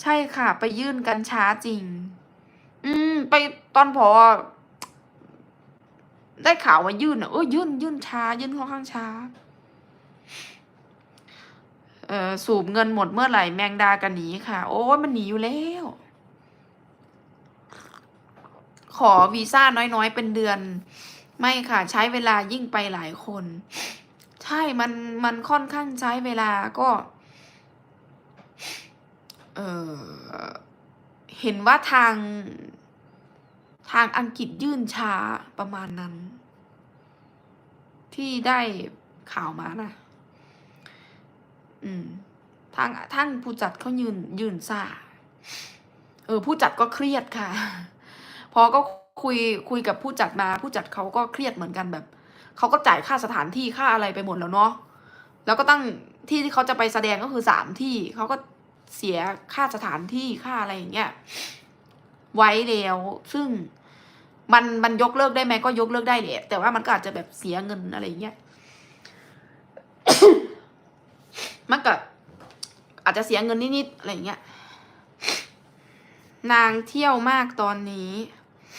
ใช่ค่ะ ไปยื่นกันช้าจริง อืม ไปตอนพอ ได้ข่าวว่ายื่นอะเออยื่นยื่นช้า ยื่นค่อนข้างช้า เอ่อสูบเงินหมดเมื่อไหร่แมงดากันหนีค่ะ โอ้ยมันหนีอยู่แล้ว ขอวีซ่าน้อยๆ เป็นเดือน ไม่ค่ะ ใช้เวลายิ่งไปหลายคน ใช่มันมันค่อนข้างใช้เวลาก็ เเห็นว่าทางทางอังกฤษยื่นช้าประมาณนั้น ที่ได้ข่าวมานะอืม ทางท่างผู้จัดเขายืนยืนซ่า เออ ผู้จัดก็เครียดค่ะ พอก็คุยคุยกับผู้จัดมา ผู้จัดเขาก็เครียดเหมือนกันแบบเขาก็จ่ายค่าสถานที่ค่าอะไรไปหมดแล้วเนาะแล้วก็ตั้งที่ที่เขาจะไปแสดงก็คือสามที่เขาก็ เสียค่าสถานที่ค่าอะไรอย่างเงี้ยไว้แล้ว ซึ่งมันมันยกเลิกได้ไหมก็ยกเลิกได้แหละแต่ว่ามันก็อาจจะแบบเสียเงินอะไรอย่างเงี้ยมันก็อาจจะเสียเงินนิดๆอะไรอย่างเงี้ยนางเที่ยวมากตอนนี้